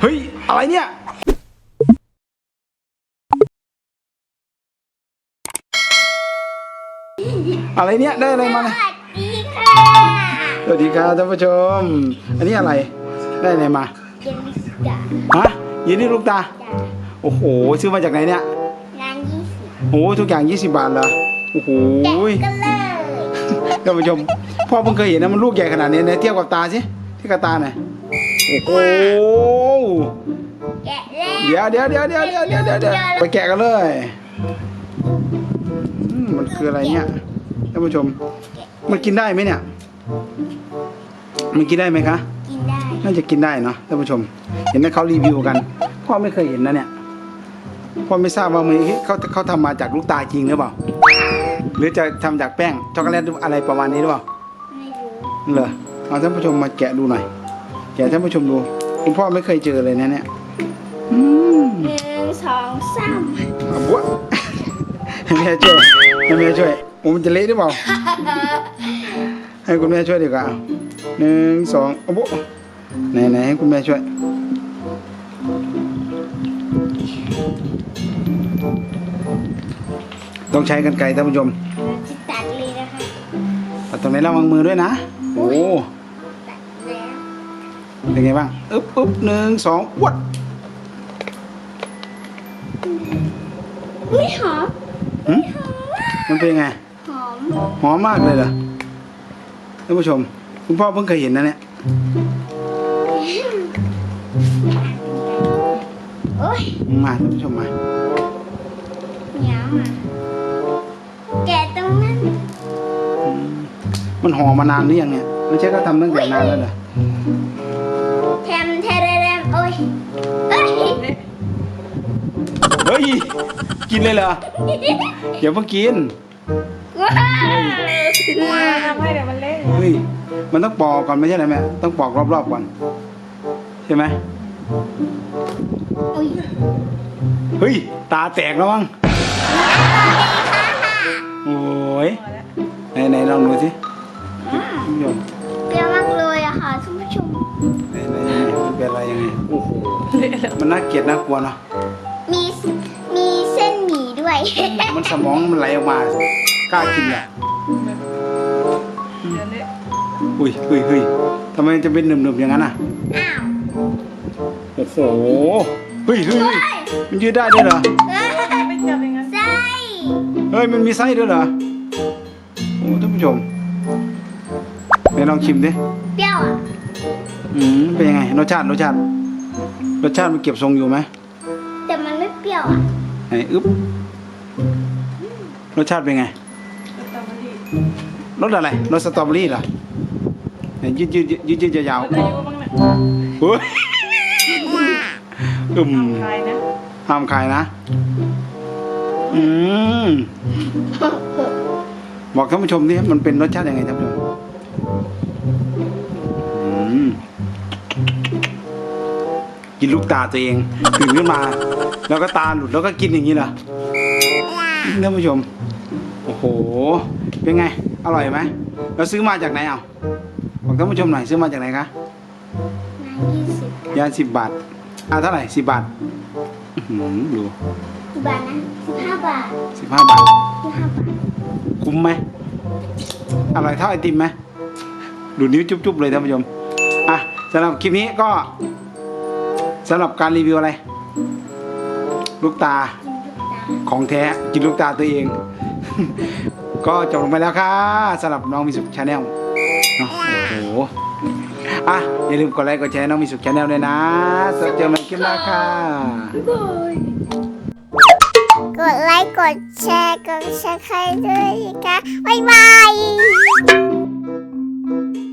เฮ้ย อะไรเนี่ย อะไรเนี่ย ได้อะไรมาเนี่ยสวัสดีค่ะสวัสดีครับท่านผู้ชม อันนี้อะไร ได้อะไรมา เจนนิสดาฮะยินดีลูกตาจ้าโอ้โห ซื้อมาจากไหนเนี่ยงานยี่สิบโอ้โหทุกอย่าง 20 บาทเหรอ โอ้โห แกะกันเลยท่านผู้ชม พ่อเพิ่งเคยเห็นนะมันลูกใหญ่ขนาดนี้เนี่ยเทียบกับตาสิเทียบกับตาหน่อย โอ้แกะแล้วเดี๋ยวเดี๋ยวเดี๋ยวเดี๋ยวเดี๋ยวเดี๋ยวเดี๋ยวไปแกะกันเลยมันคืออะไรเนี่ยท่านผู้ชม มันกินได้ไหมเนี่ย มันกินได้ไหมคะ กินได้ น่าจะกินได้เนาะท่านผู้ชม เห็นไหมเขารีวิวกัน พ่อไม่เคยเห็นนะเนี่ย พ่อไม่ทราบว่ามือเขาเขาทำมาจากลูกตาจริงหรือเปล่า หรือจะทำจากแป้งช็อกโกแลตอะไรประมาณนี้หรือเปล่า ไม่รู้ เหรอเอาท่านผู้ชมมาแกะดูหน่อย แกะให้ท่านผู้ชมดู คุณพ่อไม่เคยเจอเลยนะเนี่ยอืมหนึ่งสองสามเอาบัวให้แม่ช่วยให้แม่ช่วยโอ้มันจะเละหรือเปล่า ให้คุณแม่ช่วยดีกว่าหนึ่งสองเอาบุไหนไหนให้คุณแม่ช่วย ต้องใช้กันไกรท่านผู้ชมจะตัดเลยนะคะเอาตรงไหนระวังมือด้วยนะ โอ้ตัดแล้ว เป็นไงบ้างอึ๊บอึ๊บหนึ่งสองวัดอุ้ยหอมหึมันเป็นไง หอมหอมมากเลยเหรอท่านผู้ชม คุณพ่อเพิ่งเคยเห็นนะเนี่ยโอ้ยมาท่านผู้ชมมาเหนียวอะแกะตรงนั้นอืมมันห่อมานานหรือยังเนี่ยไม่ใช่ก็ทำตั้งแต่นานแล้วเหรอ เฮ้ย กินเลยเหรออย่าเพิ่งกินว้าวทำให้เดี๋ยวมันเละเฮ้ยมันต้องปอกก่อนไม่ใช่เหรอแม่ต้องปอกรอบๆก่อนใช่ไหมอุ้ยเฮ้ย ตาแตกแล้วมั้งโอ้ยพอแล้วไหนไหนลองดูสิท่านผู้ชมเปรี้ยวมากเลยอะค่ะท่านผู้ชมไหนไหนไหนมันเป็นอะไรยังไงโอ้โหมันน่าเกลียดน่ากลัวเนาะมีมีเส้นห มี่ด้วยมันสมองมันไหลออกมากล้ากินอะเดี๋ยวเละอุ้ยเฮ้ยเฮ้ยทำไมจะเป็นหนึบๆอย่างนั้นอะอ้าวโอ้โหเฮ้ยเฮ้ยเฮ้ยมันยืดได้ด้วยเหรอเอ้ยไม่จับอย่างนั้นไส้เฮ้ยมันมีไส้ด้วยเหรอโอ้ท่านผู้ชมไหนลองชิมดิเปรี้ยวอะอืมเป็นยังไงรสชาติรสชาติรสชาติมันเก็บทรงอยู่ไหมแต่มันไม่เปรี้ยวอะไหนอึ๊บ รสชาติเป็นไงสตรอเบอรี่รสอะไรรสสตรอเบอรี่เหรอไหนยืดยืดยืดยืดยาวแล้วอายุบ้างเนี่ยๆเฮ้ยอืมทำคายนะห้ามขายนะ อืมบอกท่านผู้ชมนี่มันเป็นรสชาติยังไงท่านผู้ชมอืมกินลูกตาตัวเองตื่นขึ้นมา แล้วก็ตาหลุดแล้วก็กินอย่างนี้เหรอ ท่านผู้ชม โอ้โห เป็นไง อร่อยไหมเราซื้อมาจากไหนเอาบอกท่านผู้ชมหน่อยซื้อมาจากไหนคะนายยี่สิบยาสิบบาทอ่าเท่าไหร่สิบบาทอื้อหือดูกี่บาทนะสิบห้าบาทสิบห้าบาทสิบห้าบาท คุ้มไหมอร่อยเท่าไอติมไหมดูนิ้วจุ๊บๆเลยท่านผู้ชมอะสำหรับคลิปนี้ก็สำหรับการรีวิวอะไร ลูกตากินลูกตา ของแท้กินลูกตาตัวเอง ก็จบลงไปแล้วค่ะสำหรับน้องมีสุขชาแนลโอ้โหอะอย่าลืมกดไลค์กดแชร์น้องมีสุขชาแนลด้วยนะเจอกันคลิปหน้าค่ะกดไลค์กดแชร์กดซับสไครด้วยนะคะบ๊ายบาย